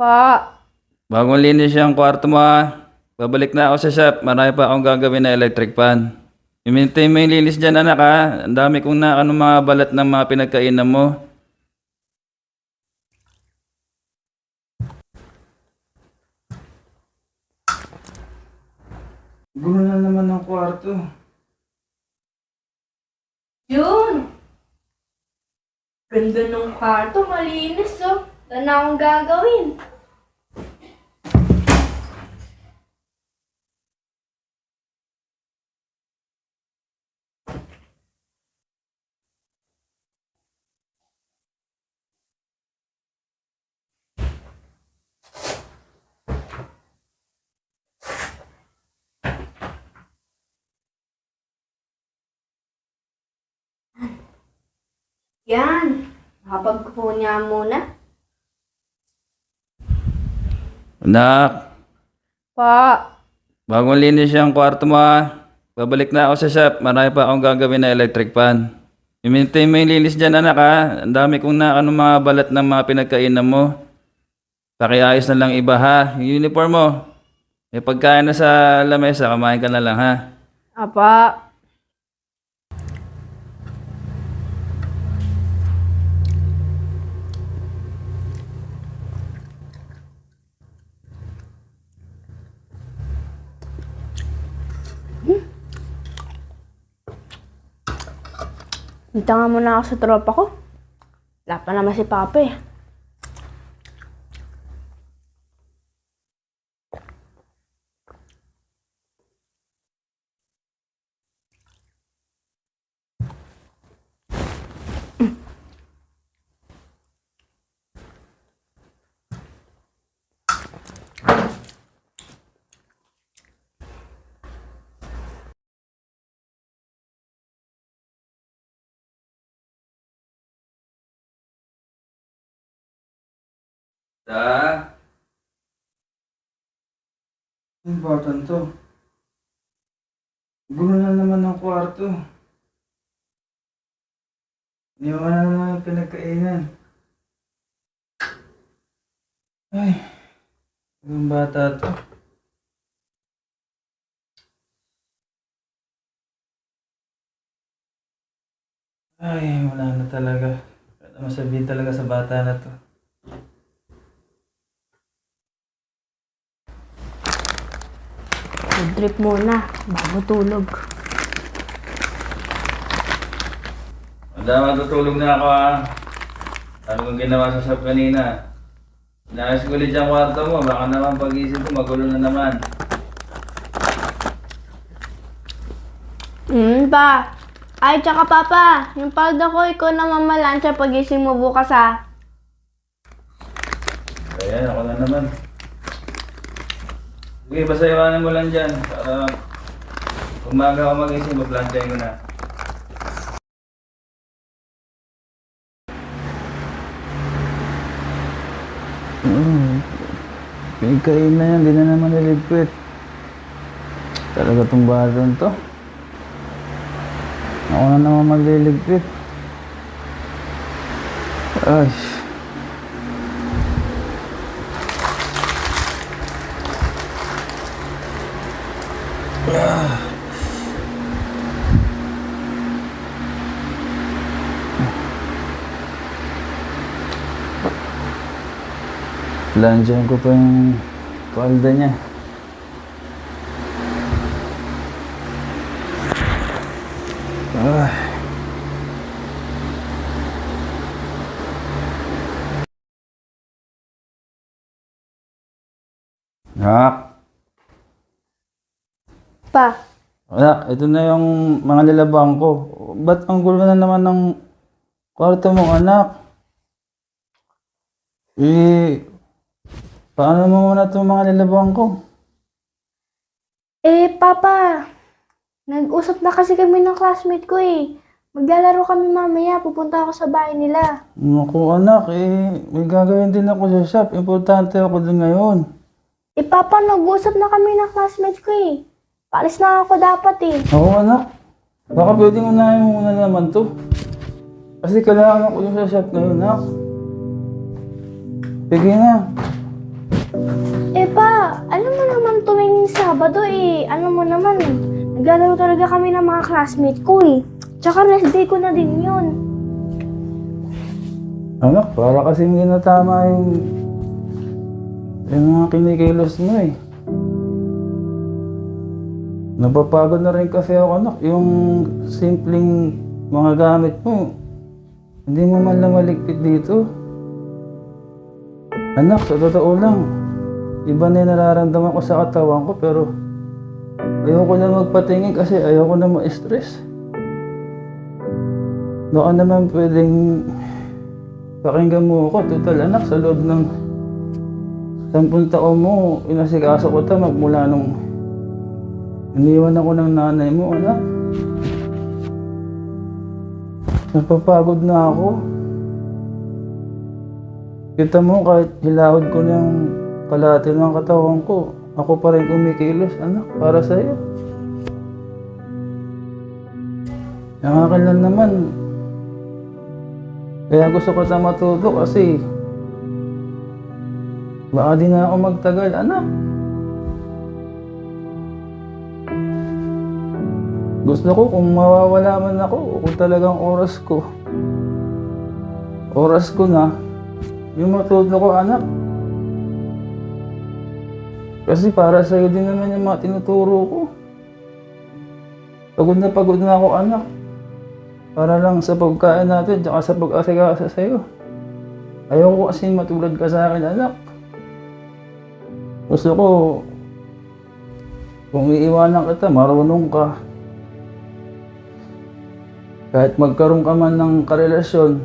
Pa, Bagong linis yung kwarto mo ha. Babalik na ako sa shop. Marami pa akong gagawin na electric fan. I-maintain mo yung linis dyan anak ha. Ang dami kong nakano mga balat ng mga pinagkainan mo. Gulo na naman ng kwarto. Yun! Ganda ng kwarto, malinis oh. Wala na akong gagawin. Yan. Nakapagpunya muna. Anak, Pa, bagong linis yung kwarto mo ha. Babalik na ako sa shop. Marami pa akong gagawin na electric fan. I-maintain mo yung linis dyan anak ha. Ang dami kong nakano mga balat ng mga pinagkainan mo. Pakiayos na lang iba ha. Yung uniform mo. May pagkain na sa lamesa, kumain ka na lang ha. apa. Dito nga muna ako sa tropa ko. Wala pa naman si Papa eh. Da? Important to. Gulo na naman ng kwarto. Iniwan na naman yung pinagkainan. Ay, yung bata to. Ay, wala na talaga. Masabihin talaga sa bata na to. Mag-drip muna, bago tulog. Wala, matutulog na ako ha. Ano kong ginawa sa shop kanina? Inayos ko ulit yung kwarto mo. Baka naman pag-isip ko magulo na naman. Hmm, pa. Ay, tsaka papa, yung palda ko, ikaw na mamalansya pagising mo bukas ha. Ayan, ako na naman. Sige, basta iwanan mo lang dyan. Para umaga ako magising, maplantay ko na. Mm. Pinagkain na yan, hindi na naman niligpit. Talaga tong baron to. Ako na naman magliligpit. Ay. Landiyan ko pa yung palda niya. Ay. Nak, Pa, anak, ito na yung mga lalabang ko. Ba't ang gulo na naman ng kwarto mo, anak? Eh, paano mo muna itong mga lalabang ko? eh papa, nag-usap na kasi kami ng classmate ko eh. Maglalaro kami mamaya, pupunta ako sa bahay nila. Naku anak, eh, may gagawin din ako sa shop. Importante ako din ngayon. Eh papa, nag-usap na kami ng classmate ko eh. Paalis na ako dapat eh. Ako anak, baka pwedeng unahin mo muna naman to. Kasi kailangan ako dun sa shop ngayon, anak. Sige na. alam mo naman tuwing Sabado eh, alam mo naman, naglalaro talaga kami ng mga classmate ko eh. Tsaka rest day ko na din yun. Anak, para kasi hindi na tama yung, yung mga kinikilos mo eh. Napapagod na rin kasi ako anak, yung simpleng mga gamit mo, hindi mo man lang maligpit dito. Anak, sa totoo lang, iba na yung nararamdaman ko sa katawan ko pero ayoko na magpatingin kasi ayoko na ma-stress. Baka naman pwedeng Pakinggan mo ako, total anak, sa loob ng sampung taon mo, inasikaso ko ito magmula nung iniwan ako ng nanay mo, anak. Napapagod na ako. Kita mo, kahit hilawad ko ng kalahati ng katawan ko, ako pa rin kumikilos, anak, para sa'yo. Ang akin lang naman, kaya gusto ko na matuto kasi baka di na ako magtagal, anak. Gusto ko kung mawawala man ako, kung talagang oras ko, oras ko na, yung matuto ko, anak. Kasi para sa'yo din naman yung mga tinuturo ko. Pagod na pagod na ako, anak. Para lang sa pagkain natin, tsaka sa pag-asigasa sa'yo. Ayoko kasi matulad ka sa akin, anak. Gusto ko, kung iiwanan kita, marunong ka. Kahit magkaroon ka man ng karelasyon,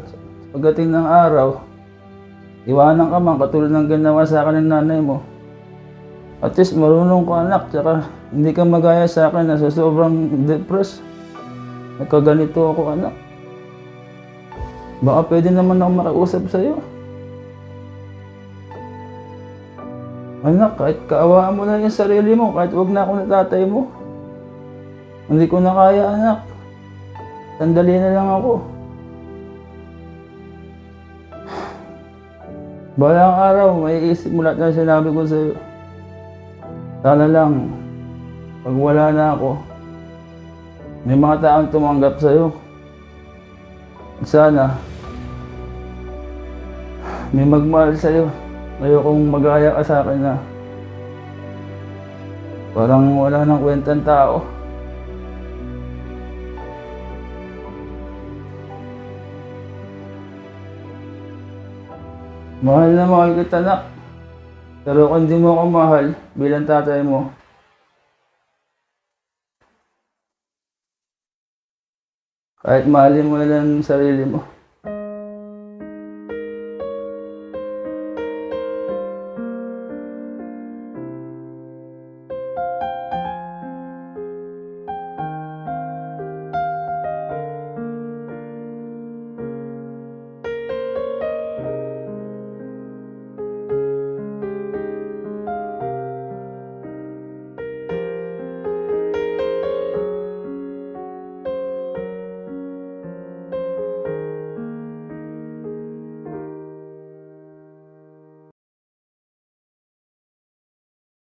pagdating ng araw, iwanan ka man, katulad ng ginawa sa akin ng nanay mo. At least marunong ka anak, tsaka hindi ka magaya sa akin na sa sobrang depressed. Nagkaganito ako, anak. Baka pwede naman ako makausap sa'yo. Anak, kahit kaawaan mo na yung sarili mo, kahit wag na ako na tatay mo. Hindi ko na kaya, anak. Sandali na lang ako. Balang araw, may isip mo lahat na sinabi ko sa'yo. Sana lang, pag wala na ako, may mga taong tumanggap sa'yo. Sana, may magmahal sa'yo. Ayokong magaya ka sa akin na parang wala nang kwentang tao. Mahal na mahal kita, anak. Pero kung di mo ako mahal bilang tatay mo, kahit mahalin mo na lang ang sarili mo,